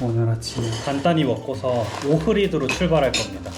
오늘 아침 간단히 먹고서 오흐리드로 출발할 겁니다.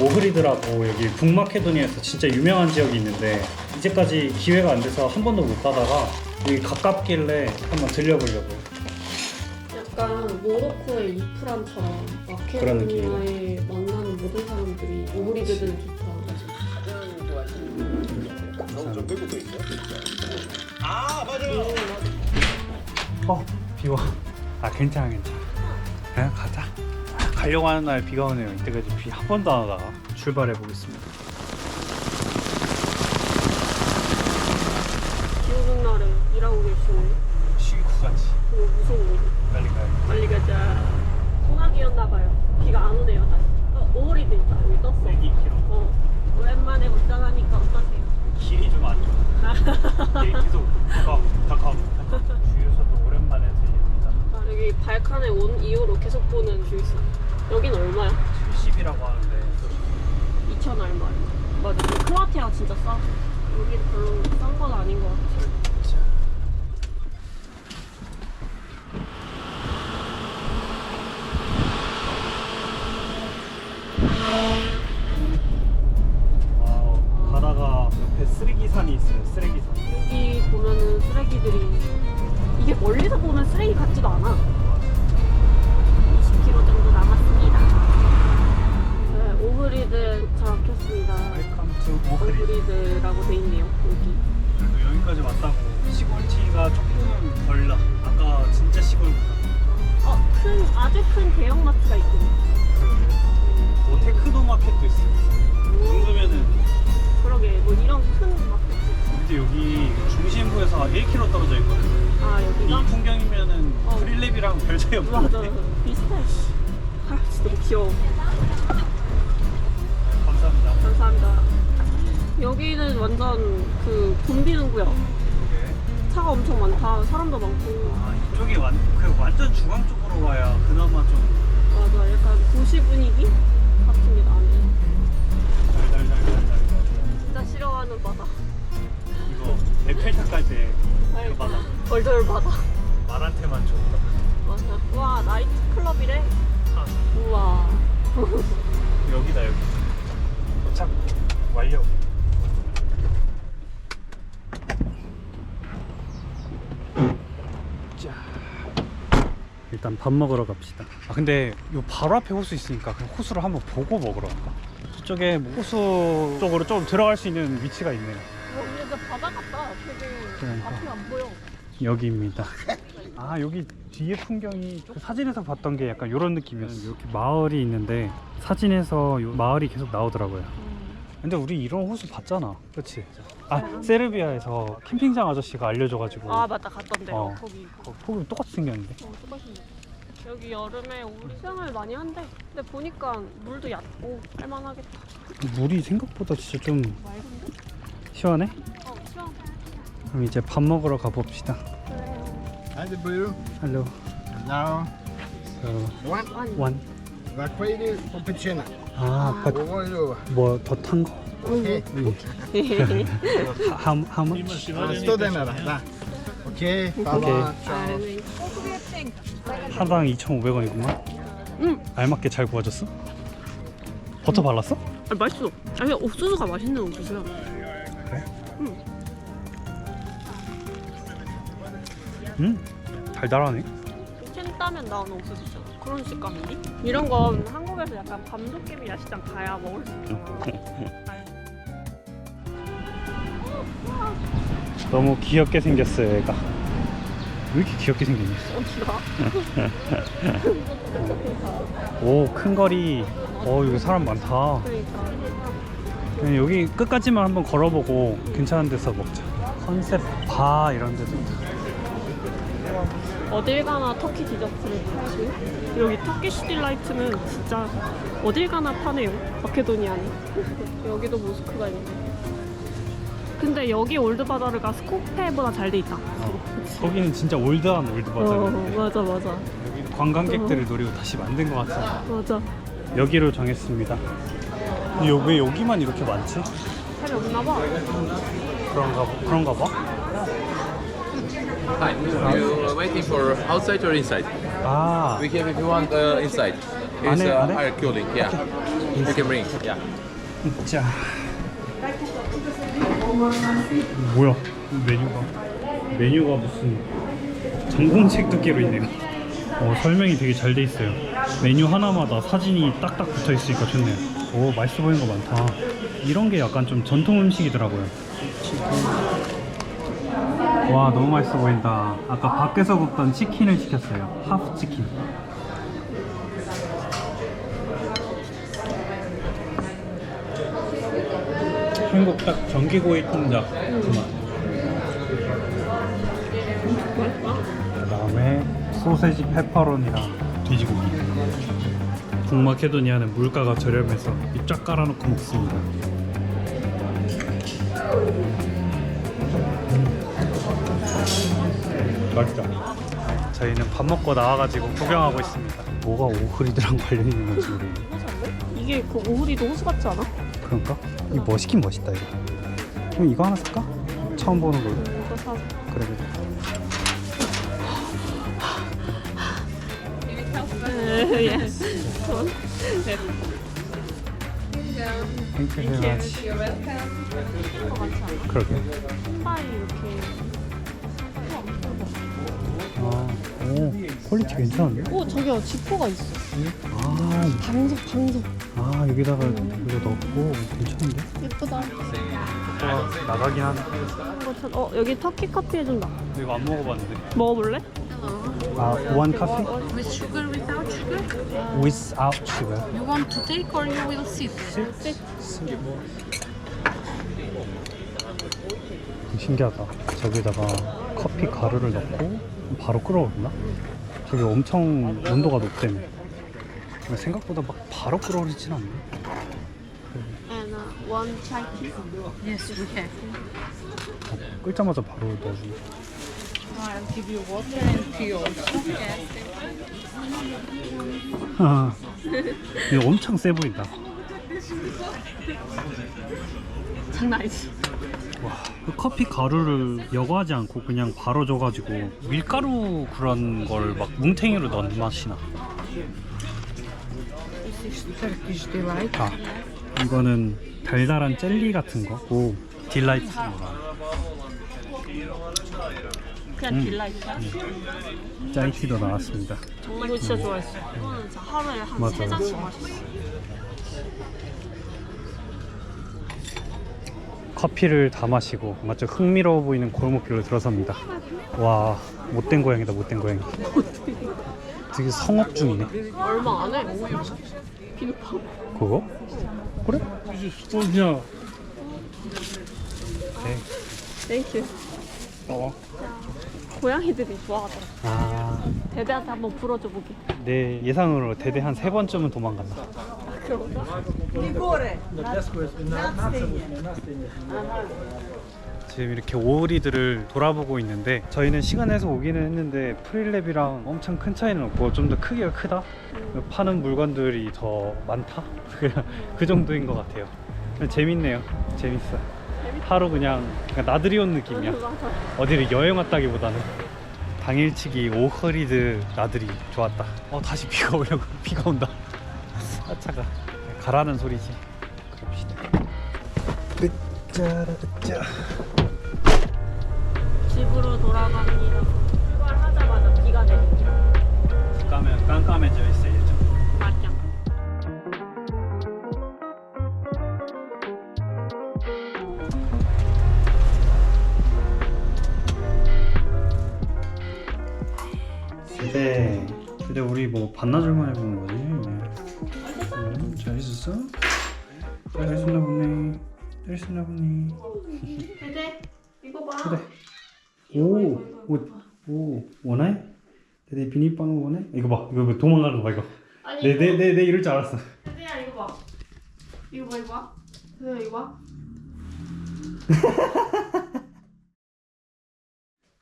오흐리드라고 여기 북마케도니아에서 진짜 유명한 지역이 있는데 이제까지 기회가 안 돼서 한 번도 못 가다가 여기 가깝길래 한번 들려보려고요. 약간 모로코의 이프란처럼 그런 마케도니아에 만나는 모든 사람들이 오브리드들 좋다. 어 비와. 아 괜찮아 괜찮아. 그냥 가자. 아, 가려고 하는 날 비가 오네요. 이때까지 비 한 번도 안 오다가 출발해 보겠습니다. 비 오는 날에 일하고 계시네. 쉬고가지. 그거 무서워. 빨리 가야 빨리 가자. 소나기였나 봐요. 비가 안 오네요 다시. 어, 오브리드 있다. 여기 떴어. 2km. 어, 오랜만에 운전하니까 어떠세요? 길이 좀 안 좋아. 길이 계속 다가오, 다가오. 주유소도 오랜만에 들립니다. 아, 여기 발칸에 온 이후로 계속 보는 주유소. 여긴 얼마야? 70이라고 하는데 2천 얼마. 맞아. 근데 크로아티아가 진짜 싸. 여긴 별로 싼 건 아닌 것 같아. 와우, 바다가 옆에 쓰레기산이 있어요. 쓰레기산. 여기 보면은 쓰레기들이 이게 멀리서 보면 쓰레기 같지도 않아. 네, 오브리드 도착했습니다. 웰컴 투. 오브리드라고 돼 있네요. 여기. 그래도 여기까지 왔다고 시골티가 조금은 덜 나. 아까 진짜 시골보다. 어, 큰 아주 큰 대형 마트가 있군요. 뭐 테크노 마켓도 있어요. 이 정도면은 그러게 뭐 이런 큰 마트. 근데 여기 중심부에서 1km 떨어져 있거든요. 아 여기가 이 풍경이면은 어. 프릴랩이랑 별 차이 맞아 없는데. 비슷해. 아 진짜 너무 귀여워. 감사합니다. 여기는 완전 그 붐비는 구역. 차가 엄청 많다. 사람도 많고. 아 이쪽이 완, 그 완전 중앙 쪽으로 와야 그나마 좀 맞아. 약간 도시 분위기 같습니다. 안에. 달달달달달. 진짜 싫어하는 바다. 이거 에펠탑 갈때 그 바다 얼절 바다. 말한테만 줬다. 맞아. 와 나이트 클럽이래. 아, 우와. 여기다 여기. 도착 완료. 자. 일단 밥 먹으러 갑시다. 아 근데 요 바로 앞에 호수 있으니까 그냥 호수를 한번 보고 먹으러 갈까? 저쪽에 뭐 호수 쪽으로 좀 들어갈 수 있는 위치가 있네요. 여기 진짜 바다 같다. 되게 그러니까. 앞이 안 보여. 여기입니다. 아 여기 뒤에 풍경이 그 사진에서 봤던 게 약간 이런 느낌이었어요. 이렇게 마을이 있는데 사진에서 요 마을이 계속 나오더라고요. 근데 우리 이런 호수 봤잖아, 그렇지? 아 세르비아에서 캠핑장 아저씨가 알려줘가지고 아 맞다 갔던데. 어. 거기. 거- 폭이 똑같이 생겼는데. 어, 똑같이 여기 여름에 우리 수영을 많이 한대. 근데 보니까 물도 얕고 할만하겠다. 물이 생각보다 진짜 좀 맑은데? 시원해? 어, 수영. 그럼 이제 밥 먹으러 가봅시다. 그래. Hi, the blue. Hello. Now, So, one. 아니. one. The quail poppuccino. 아, 밥 Overload. 뭐더 탄 거? Okay. How much? Okay. Baba. Ciao. 아니. 하당 2,500원이구만. 응. 알맞게 잘 구워졌어? 버터 발랐어? 아, 맛있어. 아니 옥수수가 맛있는 옥수수야. 그래? 응. 음, 달달하네. 캔 따면 나오는 옥수수 있잖아. 그런 식감이니? 이런 건 한국에서 약간 밤도깨비 야시장 가야 먹을 수 있잖아. 너무 귀엽게 생겼어요, 얘가. 왜 이렇게 귀엽게 생겼냐? 어디가? 오, 큰 거리. 어, 여기 사람 많다. 그러니까. 그냥 여기 끝까지만 한번 걸어보고 괜찮은 데서 먹자. 컨셉 바 이런 데도 있다. 어딜 가나 터키 디저트를 팔지 여기 터키시 딜라이트는 진짜 어딜 가나 파네요 마케도니아니 여기도 모스크가 있네 근데 여기 올드바자르가 스코페보다 잘 돼 있다? 거기는 진짜 올드한 올드 어, 맞아 맞아 여기는 관광객들을 노리고 다시 만든 것 같아. 맞아 여기로 정했습니다. 근데 여- 왜 여기만 이렇게 많지? 사람이 없나 봐 그런가 봐. 그런가 봐. Hi, you waiting for outside or inside? 아 We have if you want uh, inside. It's Ane- uh, ane? higher cooling, yeah. You can bring, yeah. 자 뭐야 메뉴가 메뉴가 무슨 전공책 두께로 있네요 어, 설명이 되게 잘 돼 있어요 메뉴 하나마다 사진이 딱딱 붙어 있으니까 좋네요 오 맛있어 보이는 거 많다 이런 게 약간 좀 전통 음식이더라고요 와 너무 맛있어 보인다. 아까 밖에서 굽던 치킨을 시켰어요. 하프 치킨. 한국 딱 전기구이 통닭 그맛. 그다음에 소세지 페퍼론이랑 돼지고기. 북마케도니아는 물가가 저렴해서 이 쫙 깔아놓고 먹습니다 맛있다 저희는 밥 먹고 나와가지고 구경하고 있습니다 뭐가 오흐리드랑 관련이 있는 건지 모르겠네 이게 그 오후리도 호수 같지 않아? 그런가? 이거 멋있긴 멋있다 이거 그럼 이거 하나 살까? 처음 보는 걸로 이거 사. 그래 그래 예. 땡큐 very 그러게 신발이 이렇게. 퀄리티 괜찮은데? 오 저기요 지퍼가 있어. 아, 방석 방석. 아 여기다가 이거 넣고 괜찮은데? 예쁘다. 와, 나가긴 이거 참- 어 여기 터키 커피 해준다. 이거 안 먹어봤는데 먹어볼래? 아, one coffee? With sugar, without sugar? without sugar You want to take or you will sit? 신기하다 저기다가 커피 가루를 넣고 바로 끓어오르나? 저기 엄청 온도가 높다며 생각보다 막 바로 끓어오르진 않네 And uh, one chai tea. Yes, we have. 어, 끓자마자 바로 넣어주네 I'll give you water and tea also. Yes. 아, 이거 엄청 세 보인다. 장난 아니지. 와, 그 커피 가루를 여과하지 않고 그냥 바로 줘가지고 밀가루 그런 걸 막 뭉탱이로 넣은 맛이 나. This is Turkish delight. 아, 이거는 달달한 젤리 같은 거. 오, 딜라이트. 그냥 음. 딜라이트야. 짜이티도 나왔습니다. 이거 진짜 좋아했어. 이거는 진짜 하루에 한. 세 잔씩 마셨어. 커피를 다 마시고 좀 흥미로워 보이는 골목길로 들어섭니다. 와, 못된 고양이다, 못된 고양이. 되게 성업 중이네. 얼마 안 해. 비누빵. 그거? 그래? 어. 네. 땡큐. 어. 고양이들이 좋아하더라. 아, 대대한테 한번 불어줘 보게. 내 예상으로 대대 한 세 번쯤은 도망간다. 그런가? 지금 이렇게 오리들을 돌아보고 있는데 저희는 시간 내서 오기는 했는데 프릴랩이랑 엄청 큰 차이는 없고 좀 더 크기가 크다? 파는 물건들이 더 많다? 그냥 그 정도인 것 같아요. 재밌네요. 재밌어. 하루 그냥, 그냥 나들이 온 느낌이야. 어디를 여행 왔다기보다는. 당일치기 오허리드 나들이 좋았다. 어 다시 비가 오려고. 비가 온다. 아 차가 가라는 소리지 그럽시다 으짜라 으짜 집으로 돌아갑니다. 출발하자마자 비가 내리죠. 깜깜, 깜깜해져 있어야죠 맞죠? 근데 근데 우리 뭐 반나절만 해보는 거지 잘 있었나 보네 잘 있었나 보네 대대 이거 봐. 그래 오, 오, 오 원해? 내 비닐빵 원해? 이거 봐 이거 봐, 도망가는 거 봐 이거 아니 내 내 내 내 이럴 줄 알았어 대대야 이거 봐. 이거 봐 이거 봐. 대대야 이거 봐.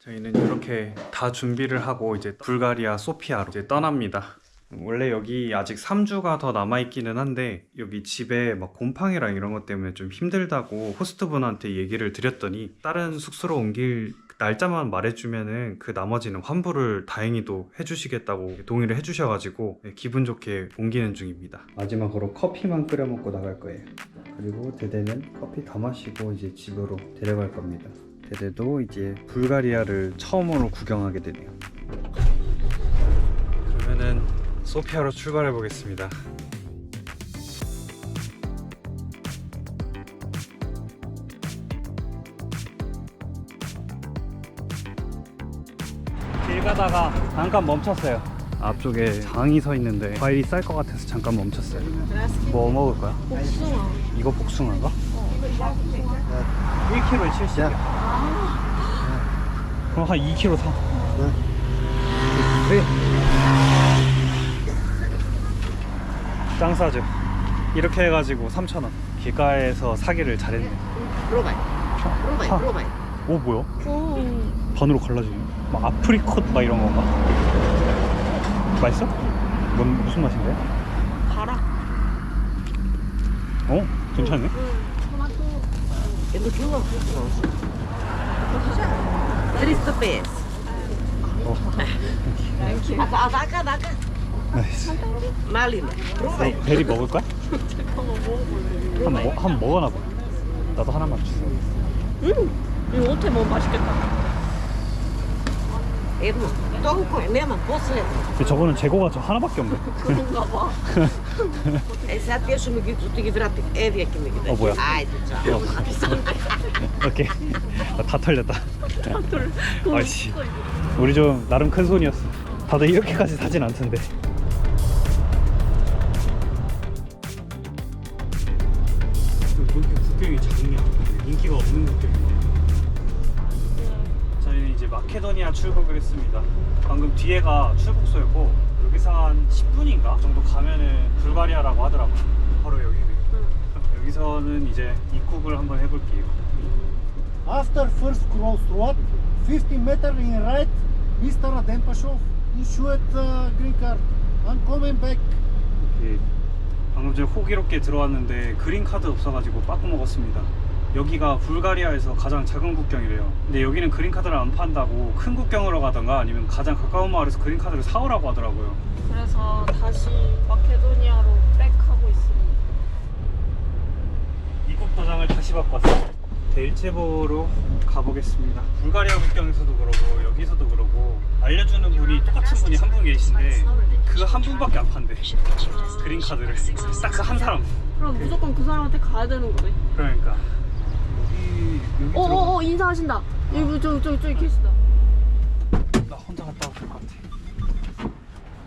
저희는 이렇게 다 준비를 하고 이제 불가리아 소피아로 이제 떠납니다. 원래 여기 아직 3주가 더 남아있기는 한데 여기 집에 막 곰팡이랑 이런 것 때문에 좀 힘들다고 호스트분한테 얘기를 드렸더니 다른 숙소로 옮길 날짜만 말해주면은 그 나머지는 환불을 다행히도 해주시겠다고 동의를 해주셔가지고 네, 기분 좋게 옮기는 중입니다. 마지막으로 커피만 끓여 먹고 나갈 거예요. 그리고 대대는 커피 다 마시고 이제 집으로 데려갈 겁니다. 대대도 이제 불가리아를 처음으로 구경하게 되네요. 그러면은 소피아로 출발해 보겠습니다. 길 가다가 잠깐 멈췄어요. 앞쪽에 장이 서 있는데 과일이 쌀 것 같아서 잠깐 멈췄어요. 뭐 먹을 거야? 복숭아. 이거 복숭아가? 1kg에 70이야. 그럼 한 2kg 사. 네. 짱 싸죠. 이렇게 해가지고 3,000원. 길가에서 사기를 잘했네. Provai. Provai, 하. provai. 오 뭐야? 오. 반으로 갈라지네. 막 아프리콧 막 이런 건가? 맛있어? 뭔 무슨 맛인데? 달아. 어? 괜찮네. É do quilo? 300 pesos. 어. Vaca, a vaca. 나이스. 너 베리 먹을 거야? 한, 먹, 한 먹어나 봐. 나도 하나만 주세요. 음. 이거 어떻게 먹으면 맛있겠다. 근데 저거는 재고가 저 하나밖에 없네. 그런가 봐. Meu guito. Oh, boa. Ai, tchau. 오케이. 아, 다 털렸다. 다들 아이씨. 우리 좀 나름 큰 손이었어. 다들 이렇게까지 사진 않던데. 마케도니아 출국을 했습니다. 방금 뒤에가 출국소였고 여기서 한 10분인가 정도 가면은 불가리아라고 하더라고요. 바로 여기네. 여기서는 이제 입국을 한번 해볼게요. After first crossroad, 50 meter in right, Mr. Adempashov issued uh, green card. I'm coming back. 이렇게 방금 전에 호기롭게 들어왔는데 그린 카드 없어가지고 빠꾸 먹었습니다. 여기가 불가리아에서 가장 작은 국경이래요. 근데 여기는 그린 카드를 안 판다고 큰 국경으로 가던가 아니면 가장 가까운 마을에서 그린 카드를 사오라고 하더라고요. 그래서 다시 마케도니아로 백하고 있습니다. 입국 도장을 다시 바꿨어요. 데일체보로 가보겠습니다. 불가리아 국경에서도 그러고 여기서도 그러고 알려주는 분이 똑같은 분이 한 분 계신데 그 한 분밖에 안 판대. 그린 카드를 딱 그 한 사람. 그럼 무조건 그 사람한테 가야 되는 거네. 그러니까 인사하신다. 여기 저기 저기 저기 계시다. 나 혼자 갔다 올것 같아.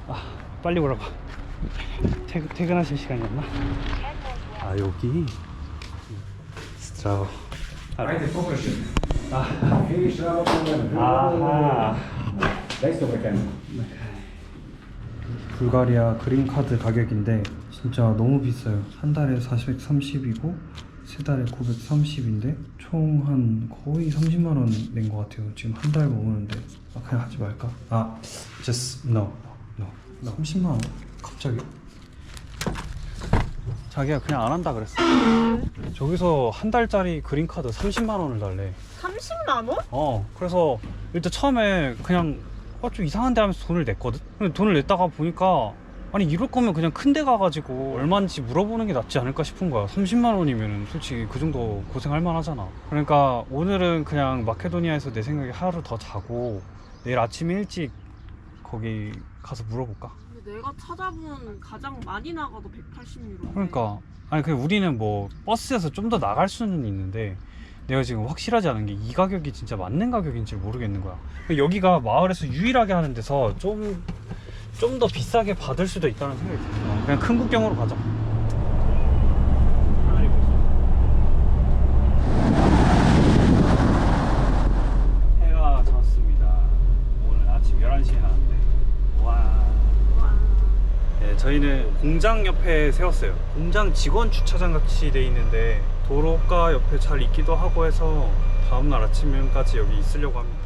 아, 빨리 오라고. 퇴근, 퇴근하실 시간이었나? 아, 여기. 스트라우. 아, 아하. 불가리아 그린 카드 가격인데 진짜 너무 비싸요. 한 달에 430이고 세 달에 930인데 총 한 거의 30만 원 낸 것 같아요. 지금 한달 먹으는데 아, 그냥 하지 말까? 아, just no, no, no. 30만 원? 갑자기? 자기가 그냥 안 한다 그랬어. 저기서 한 달짜리 그린 카드 30만 원을 달래. 30만 원? 어 그래서 일단 처음에 그냥 어, 좀 이상한데 하면서 돈을 냈거든 근데 돈을 냈다가 보니까 아니 이럴 거면 그냥 큰 데 가가지고 얼마인지 물어보는 게 낫지 않을까 싶은 거야 30만 원이면 솔직히 그 정도 고생할 만하잖아 그러니까 오늘은 그냥 마케도니아에서 내 생각에 하루 더 자고 내일 아침에 일찍 거기 가서 물어볼까 근데 내가 찾아본 가장 많이 나가도 180유로. 그러니까 아니 그 우리는 뭐 버스에서 좀 더 나갈 수는 있는데 내가 지금 확실하지 않은 게 이 가격이 진짜 맞는 가격인지 모르겠는 거야. 여기가 마을에서 유일하게 하는 데서 좀 좀 더 비싸게 받을 수도 있다는 생각이 들어. 그냥 큰 국경으로 가자. 해가 졌습니다. 오늘 아침 11시에 나왔는데 와. 네, 저희는 공장 옆에 세웠어요. 공장 직원 주차장 같이 돼 있는데 도로가 옆에 잘 있기도 하고 해서 다음날 아침까지 여기 있으려고 합니다.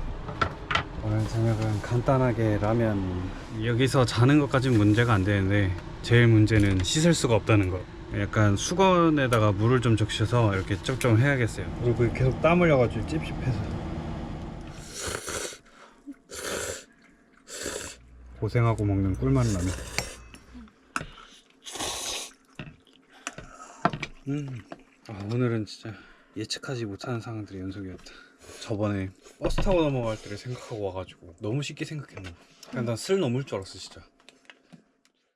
오늘 저녁은 간단하게 라면. 여기서 자는 것까진 문제가 안 되는데 제일 문제는 씻을 수가 없다는 거. 약간 수건에다가 물을 좀 적셔서 이렇게 쩝쩝 해야겠어요. 그리고 계속 땀 흘려가지고 찝찝해서. 고생하고 먹는 꿀맛 라면. 음, 아, 오늘은 진짜 예측하지 못하는 상황들이 연속이었다. 저번에 버스 타고 넘어갈 때를 생각하고 와가지고 너무 쉽게 생각했나. 그냥 난슬 넘을 줄 알았어 진짜.